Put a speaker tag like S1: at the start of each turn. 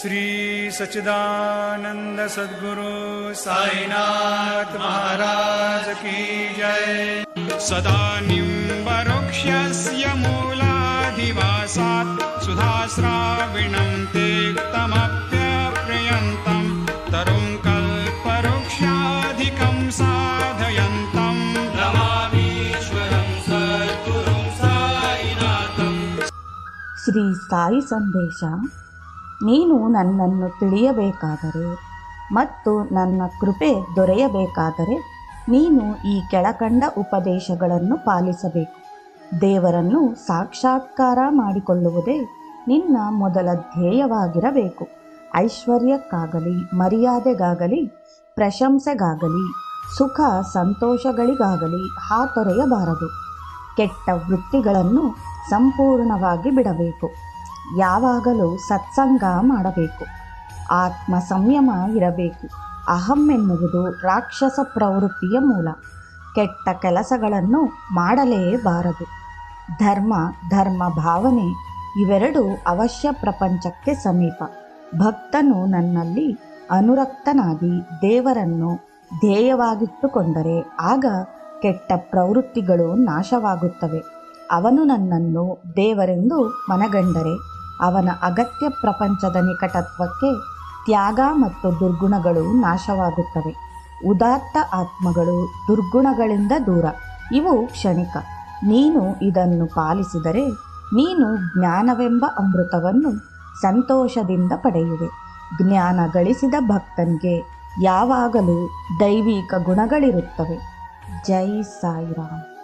S1: श्रीसच्चिदानन्द सद्गुरु महाराज की जय। सदा निक्षस्य मूलाधिवासात् सुधाश्राविणं ते कमप्यप्रयन्तम् तरुङ्कल्पक्षाधिकम् साधयन्तम्
S2: साई सन्देशा ನೀನು ನನ್ನನ್ನು ತಿಳಿಯಬೇಕಾದರೆ ಮತ್ತು ನನ್ನ ಕೃಪೆ ದೊರೆಯಬೇಕಾದರೆ ನೀನು ಈ ಕೆಳಕಂಡ ಉಪದೇಶಗಳನ್ನು ಪಾಲಿಸಬೇಕು. ದೇವರನ್ನು ಸಾಕ್ಷಾತ್ಕಾರ ಮಾಡಿಕೊಳ್ಳುವುದೇ ನಿನ್ನ ಮೊದಲ ಧ್ಯೇಯವಾಗಿರಬೇಕು. ಐಶ್ವರ್ಯಕ್ಕಾಗಲಿ, ಮರ್ಯಾದೆಗಾಗಲಿ, ಪ್ರಶಂಸೆಗಾಗಲಿ, ಸುಖ ಸಂತೋಷಗಳಿಗಾಗಲಿ ಹಾತೊರೆಯಬಾರದು. ಕೆಟ್ಟ ವೃತ್ತಿಗಳನ್ನು ಸಂಪೂರ್ಣವಾಗಿ ಬಿಡಬೇಕು. ಯಾವಾಗಲೂ ಸತ್ಸಂಗ ಮಾಡಬೇಕು. ಆತ್ಮ ಸಂಯಮ ಇರಬೇಕು. ಅಹಂ ಎನ್ನುವುದು ರಾಕ್ಷಸ ಪ್ರವೃತ್ತಿಯ ಮೂಲ. ಕೆಟ್ಟ ಕೆಲಸಗಳನ್ನು ಮಾಡಲೇಬಾರದು. ಧರ್ಮ ಧರ್ಮ ಭಾವನೆ ಇವೆರಡು ಅವಶ್ಯ ಪ್ರಪಂಚಕ್ಕೆ ಸಮೀಪ. ಭಕ್ತನು ನನ್ನಲ್ಲಿ ಅನುರಕ್ತನಾಗಿ ದೇವರನ್ನು ಧ್ಯೇಯವಾಗಿಟ್ಟುಕೊಂಡರೆ ಆಗ ಕೆಟ್ಟ ಪ್ರವೃತ್ತಿಗಳು ನಾಶವಾಗುತ್ತವೆ. ಅವನು ನನ್ನನ್ನು ದೇವರೆಂದು ಮನಗಂಡರೆ ಅವನ ಅಗತ್ಯ ಪ್ರಪಂಚದ ನಿಕಟತ್ವಕ್ಕೆ ತ್ಯಾಗ ಮತ್ತು ದುರ್ಗುಣಗಳು ನಾಶವಾಗುತ್ತವೆ. ಉದಾತ್ತ ಆತ್ಮಗಳು ದುರ್ಗುಣಗಳಿಂದ ದೂರ. ಇವು ಕ್ಷಣಿಕ. ನೀನು ಇದನ್ನು ಪಾಲಿಸಿದರೆ ನೀನು ಜ್ಞಾನವೆಂಬ ಅಮೃತವನ್ನು ಸಂತೋಷದಿಂದ ಪಡೆಯುವೆ. ಜ್ಞಾನ ಗಳಿಸಿದ ಭಕ್ತನಿಗೆ ಯಾವಾಗಲೂ ದೈವಿಕ ಗುಣಗಳಿರುತ್ತವೆ. ಜೈ ಸಾಯಿರಾಮ್.